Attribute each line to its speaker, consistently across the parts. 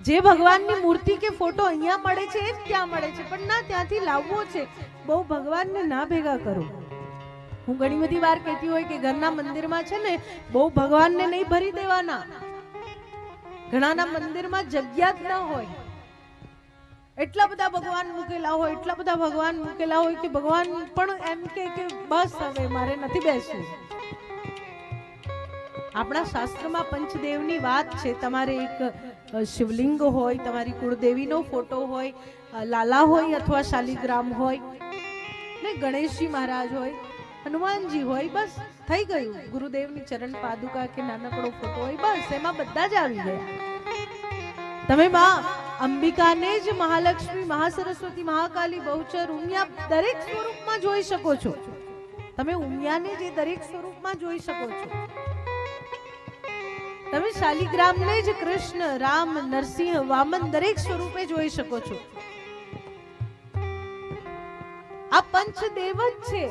Speaker 1: જે ભગવાનની મૂર્તિ કે ફોટો અહીંયા મળે છે, એ ત્યાં મળે છે. પણ ના, ત્યાંથી લાવવો છે. બહુ ભગવાનને ના ભેગા કરો. હું ઘણી બધી વાર કહેતી હોય કે ઘરના મંદિરમાં છે ને, બહુ ભગવાનને નહીં ભરી દેવાના. ઘણાના મંદિરમાં જગ્યા જ ના હોય. એટલા બધા ભગવાન મૂકેલા હોય, એટલા બધા ભગવાન મૂકેલા હોય કે ભગવાન પણ એમ કે કે બસ હવે મારે નથી બેસવું. આપણા શાસ્ત્રમાં પંચદેવની વાત છે. તમારે એક શિવલિંગ હોય, તમારી કુળદેવીનો ફોટો હોય લાલા હોય અથવા શાલિગ્રામ હોય, ને ગણેશજી મહારાજ હોય, હનુમાનજી હોય, બસ થઈ ગયું. ગુરુદેવની ચરણ પાદુકા કે નાનકડો ફોટો હોય, બસ એમાં બધા જ આવી ગયા. તમે માં અંબિકાને જ મહાલક્ષ્મી, મહાસરસ્વતી, મહાકાલી, બહુચર, ઉમિયા દરેક સ્વરૂપમાં જોઈ શકો છો. તમે ઉમિયાને જે દરેક સ્વરૂપમાં જોઈ શકો છો. તમે શાલિગ્રામને જ કૃષ્ણ, રામ, નરસિંહ, વામન દરેક સ્વરૂપે જોઈ શકો છો. આ પંચદેવ જ છે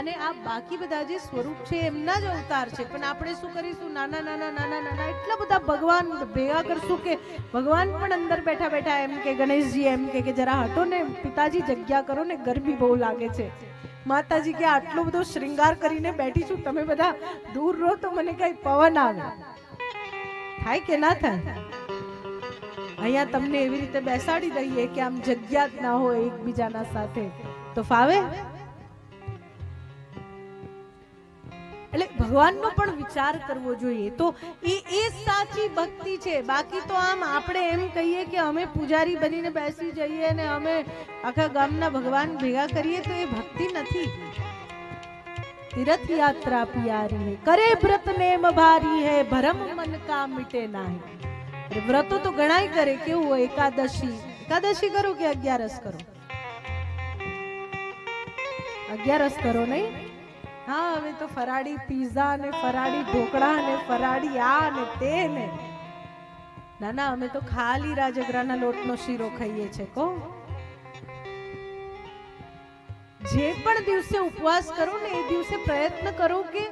Speaker 1: અને આ બાકી બધા જે સ્વરૂપ છે એમના જ અવતાર છે. પણ આપણે શું કરીશું? નાના નાના નાના નાના, એટલા બધા ભગવાન ભેગા કરશું કે ભગવાન પણ અંદર બેઠા બેઠા એમ કે ગણેશજી એમ કે જરા હટો ને, પિતાજી જગ્યા કરો ને, ગરમી બહુ લાગે છે. માતાજી કે આટલો બધો શ્રૃંગાર કરીને બેઠી છું, તમે બધા દૂર રહો તો મને કઈ પવન આવે. થાય કે ના થાય? અહીંયા તમને એવી રીતે બેસાડી દઈએ કે આમ જગ્યા જ ના હોય એકબીજાના સાથે. તો ફાવે? એટલે ભગવાનનો પણ વિચાર કરવો જોઈએ. તો એ એ સાચી ભક્તિ છે. બાકી તો આમ આપણે એમ કહીએ કે અમે પૂજારી બનીને બેસી જઈએ અને અમે આખા ગામના ભગવાન ભેગા કરીએ તો એ ભક્તિ નથી. તીર્થ यात्रा प्यारी है। करे व्रत नेम भारी है, भरम मन का मिटे नाही। અરે વ્રતો તો ઘણાય કરે કેવું હોય એકાદશી એકાદશી કરો કે અગિયારસ કરો અગિયારસ કરો નહીં હા હવે તો ફરાળી પીઝા ને ફરાળી ઢોકળા ને ફરાળી આ ને તે ને ના ના અમે તો ખાલી રાજગરાના લોટનો શીરો ખાઈએ છે કો જે પણ દિવસે ઉપવાસ કરો ને એ દિવસે પ્રયત્ન કરો કે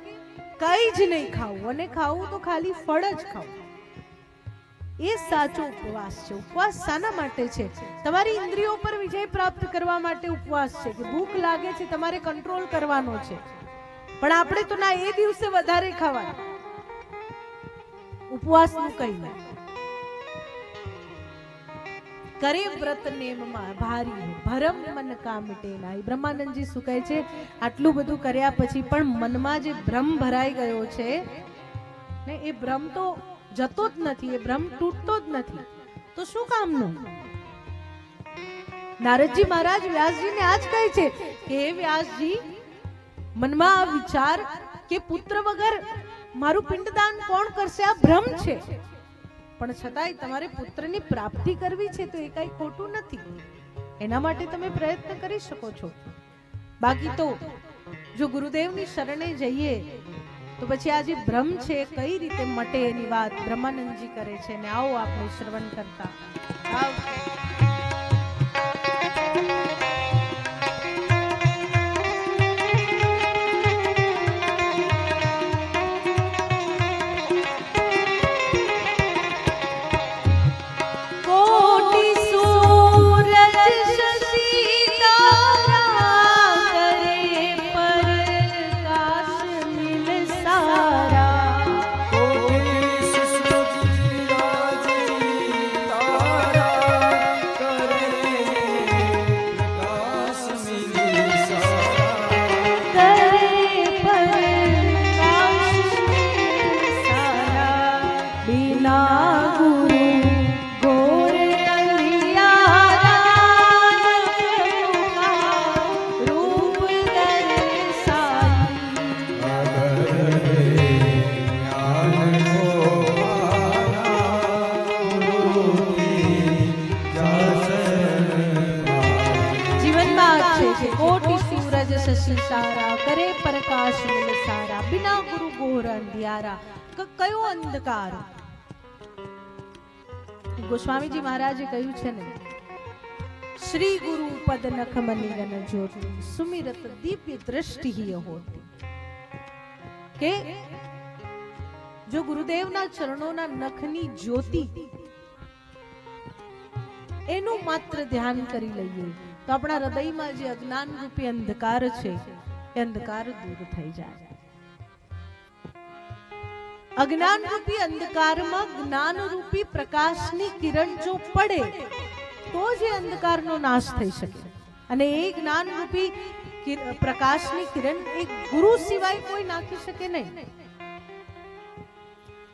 Speaker 1: કઈ જ નહીં ખાવું. અને ખાવું તો ખાલી ફળ જ ખાવું. એ સાચો ઉપવાસ છે. ઉપવાસ શાના માટે છે? તમારી ઇન્દ્રિયો પર વિજય પ્રાપ્ત કરવા માટે ઉપવાસ છે કે ભૂખ લાગે છે તમારે કંટ્રોલ કરવાનો છે? પણ આપણે તો ના, એ દિવસે વધારે ખાવાનું. ઉપવાસનું કઈ નહીં. કરે વ્રત નેમમાં ભારી ભરમ મન કા મિટે નાહી બ્રહ્માનંદજી શું કહે છે? આટલું બધું કર્યા પછી પણ મનમાં જે ભ્રમ ભરાઈ ગયો છે, ને એ ભ્રમ તો જતો જ નથી, એ ભ્રમ તૂટતો જ નથી. તો શું કામનું? નારદજી મહારાજ વ્યાસજીને આ જ કહે છે કે, હે વ્યાસજી, મનમાં આ વિચાર કે પુત્ર વગર મારું પિંડદાન કોણ કરશે? આ ભ્રમ છે. પણ છતાંય તમારે પુત્રની પ્રાપ્તિ કરવી છે તો એ કઈ ખોટું નથી. એના માટે તમે પ્રયત્ન કરી શકો છો. બાકી તો, જો ગુરુદેવની શરણે જઈએ, તો પછી આ જે ભ્રમ છે, કઈ રીતે મટે એની વાત બ્રહ્માનંદજી કરે છે ને આવો આપણે શ્રવણ કરતા. આવો. અંધિયારા ક- કયો અંધકાર? ગોસ્વામીજી મહારાજે કહ્યું છે ને, શ્રી ગુરુ પદ નખ મનિગન જ્યોતિ, સુમિરત દિવ્ય દ્રષ્ટિ હોતી. કે જો ગુરુદેવના ચરણોના નખની જ્યોતિ એનું માત્ર ધ્યાન કરી લઈએ, તો આપણા હૃદયમાં જે અજ્ઞાન રૂપી અંધકાર છે, એ અંધકાર દૂર થઈ જાય. અજ્ઞાન રૂપી અંધકારમાં જ્ઞાન રૂપી પ્રકાશની કિરણ જો પડે, તો જ એ અંધકારનો નાશ થઈ શકે. અને એ જ્ઞાન રૂપી પ્રકાશની કિરણ એ ગુરુ સિવાય કોઈ નાખી શકે નહીં.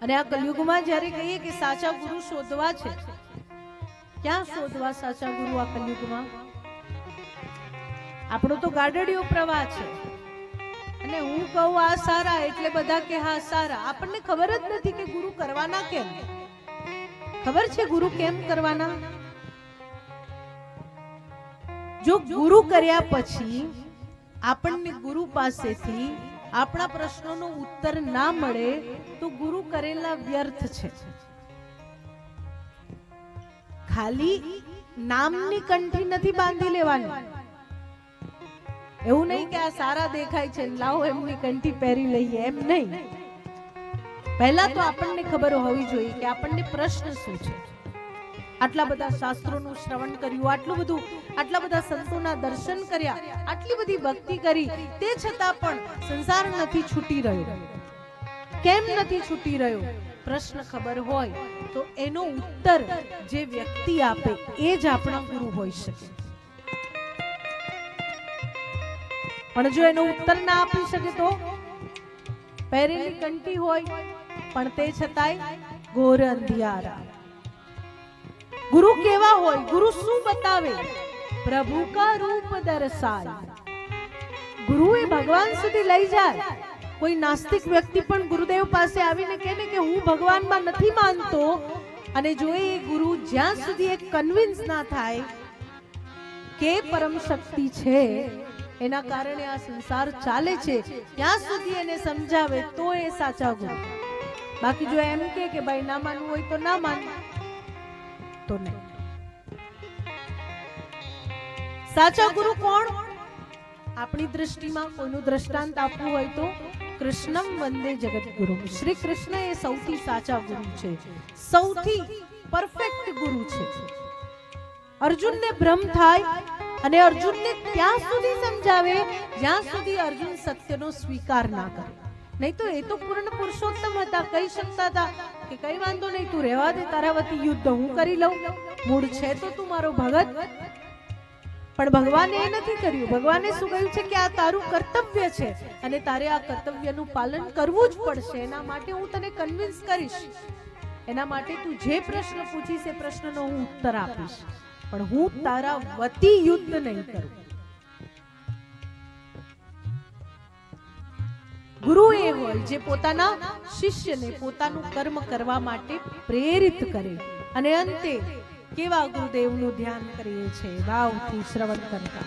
Speaker 1: અને આ કલયુગમાં જ્યારે કહીએ કે સાચા ગુરુ શોધવા છે, ક્યાં શોધવા સાચા ગુરુ આ કલયુગમાં? આપણો તો ગાડડિયો પ્રવાહ છે. અને હું કહું આ સારા એટલે બધા કે હા, સારા. આપણને ખબર જ નથી કે ગુરુ કરવાના કેમ? ખબર છે ગુરુ કેમ કરવાના? જો ગુરુ કર્યા પછી આપણને ગુરુ પાસેથી આપણા પ્રશ્નોનો ઉત્તર ના મળે, તો ગુરુ કરેલા વ્યર્થ છે. ખાલી નામની કંઠી નથી બાંધી લેવાની. એવું નહીં કે આ સારા દેખાય છે લાવો એમની કંઠી પહેરી લઈએ, એમ નહીં. પહેલા તો આપણને ખબર હોવી જોઈએ કે આપણને પ્રશ્ન શું છે. આટલા બધા શાસ્ત્રોનું શ્રવણ કર્યું, આટલું બધું, આટલા બધા સંતોના દર્શન કર્યા, આટલી બધી ભક્તિ કરી, તે છતાં પણ સંસાર નથી છૂટી રહ્યો. કેમ નથી છૂટી રહ્યો? પ્રશ્ન ખબર હોય તો એનો ઉત્તર જે વ્યક્તિ આપે એ જ આપણા ગુરુ હોઈ શકે. પણ જો એનો ઉત્તર ના આપી શકે તો? પહેરેલી કંઠી હોય, પણ તે છતાંય ઘોર અંધિયારા. ગુરુ કેવા હોય? ગુરુ શું બતાવે? પ્રભુ કા રૂપ દર્શાય. ગુરુ એ ભગવાન સુધી લઈ જાય. કોઈ નાસ્તિક વ્યક્તિ પણ ગુરુદેવ પાસે આવીને કહે કે હું ભગવાનમાં નથી માનતો, અને જો એ ગુરુ જ્યાં સુધી એ કન્વિન્સ ના થાય કે પરમ શક્તિ છે એના કારણે આ સંસાર ચાલે છે. ત્યાં સુધી એને સમજાવે, તો એ સાચા ગુરુ બાકી જો એમ કે કે ભાઈ ના માનવું હોય તો ના માન, તો નહીં. સાચા ગુરુ કોણ? આપણી દ્રષ્ટિમાં કોઈનું દ્રષ્ટાંત આપવું હોય તો કૃષ્ણમ વંદે જગત ગુરુ શ્રી કૃષ્ણ એ સૌથી સાચા ગુરુ છે. સૌથી પરફેક્ટ ગુરુ છે. અર્જુનને ભ્રમ થાય અને અર્જુનને ત્યાં સુધી સમજાવે, જ્યાં સુધી અર્જુન સત્યનો સ્વીકાર ના કરે. નહીં તો એ તો પૂર્ણ પુરુષોત્તમ હતા, કહી શકતા હતા કે કઈ વાંધો નહીં, તું રહેવા દે, તારા વતી યુદ્ધ હું કરી લઉં. મૂળ છે તો તું મારો ભગત. પણ ભગવાને એ નથી કર્યું. ભગવાને શું કહ્યું છે કે આ તારું કર્તવ્ય છે અને તારે આ કર્તવ્યનું પાલન કરવું જ પડશે. એના માટે હું તને કન્વિન્સ કરીશ. એના માટે તું જે પ્રશ્ન પૂછીશ, એ પ્રશ્નનો હું ઉત્તર આપીશ. પણ હું તારા વતી યુદ્ધ નહીં કરું. ગુરુ એ હોય જે પોતાના શિષ્યને પોતાનું કર્મ કરવા માટે પ્રેરિત કરે અને અંતે કેવા ગુરુદેવનું ધ્યાન કરીએ છે વાવથી શ્રવણ કરતા.